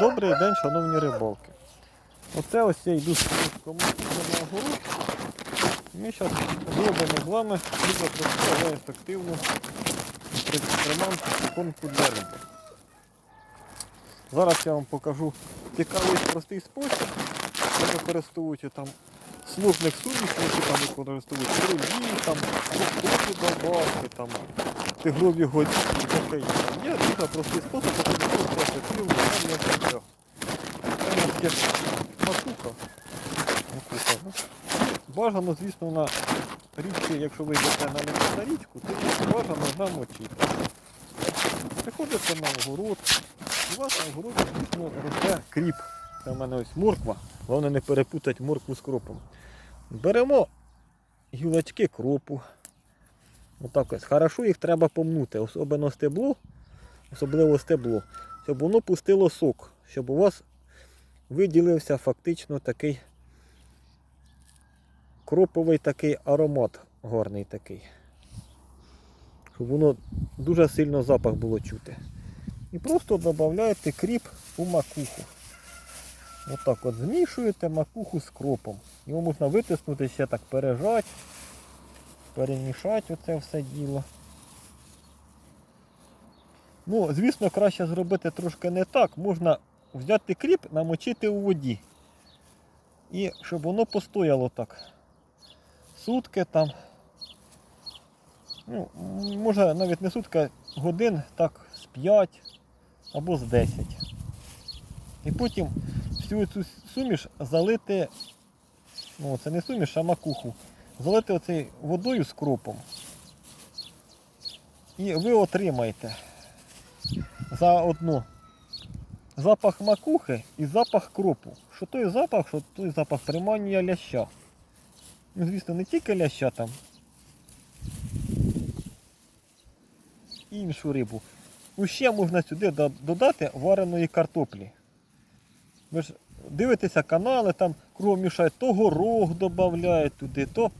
Добрий день, шановні рибалки. Оце ось я йду з кому на огород. Ми зараз зробимо з вами дуже просту, але ефективну приманку конку для риби. Зараз я вам покажу цікавий простий спосіб. Використовуючи там сложних сумішів, які там використовують там фруктові добавки, там і таке інше. Є дуже простий спосіб, який просто ефективно нам не треба. Це у нас є макуха. Макуха? Бажано, звісно, на річці, якщо ви йдете на на річку, то бажано намочити. Приходите на огород, у вас на огороді, звісно, росте кріп. Це в мене ось морква. Головне не перепутати моркву з кропом. Беремо гілочки кропу. Отак ось. Хорошо їх треба помнути, особливо стебло, особливо стебло, щоб воно пустило сок, щоб у вас виділився фактично такий кроповий такий аромат гарний такий. Щоб воно дуже сильно запах було чути. І просто додаєте кріп у макуху. Отак от змішуєте макуху з кропом. Його можна витиснути, ще так пережати, перемішати оце все діло. Ну, звісно, краще зробити трошки не так. Можна взяти кріп, намочити у воді. І щоб воно постояло так. Сутки там. Ну, може навіть не сутки, годин так з 5 або з 10. І потім всю цю суміш залити, ну це не суміш, а макуху, залити оцею водою з кропом. І ви отримаєте заодно запах макухи і запах кропу. Що той запах, що той запах приманює ляща. Ну, звісно, не тільки ляща там. Іншу рибу. Ще можна сюди додати вареної картоплі. Ви ж дивитеся канали, там кругом мішають, то горох додають туди, то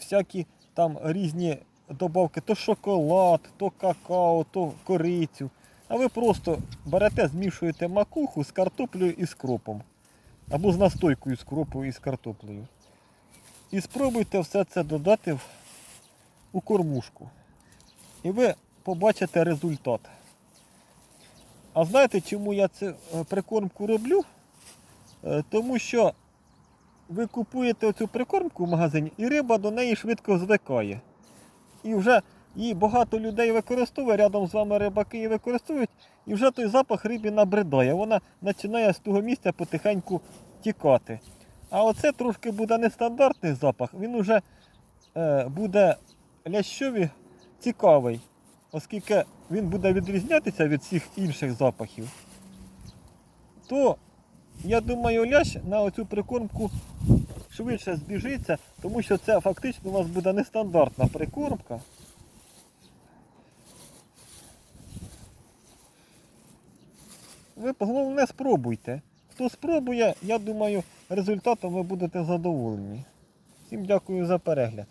всякі там різні добавки, то шоколад, то какао, то корицю. А ви просто берете, змішуєте макуху з картоплею і з кропом. Або з настойкою з кропою і з картоплею. І спробуйте все це додати у кормушку. І ви побачите результат. А знаєте, чому я цю е, прикормку роблю? Е, Тому що ви купуєте цю прикормку в магазині і риба до неї швидко звикає. І вже її багато людей використовує, рядом з вами рибаки її використовують, і вже той запах рибі набридає. Вона починає з того місця потихеньку тікати. А оце трошки буде нестандартний запах, він уже е, буде лящові цікавий, оскільки він буде відрізнятися від всіх інших запахів, то я думаю, лящ на оцю прикормку швидше збіжиться, тому що це фактично у вас буде нестандартна прикормка. Ви головне спробуйте. Хто спробує, я думаю, результатом ви будете задоволені. Всім дякую за перегляд.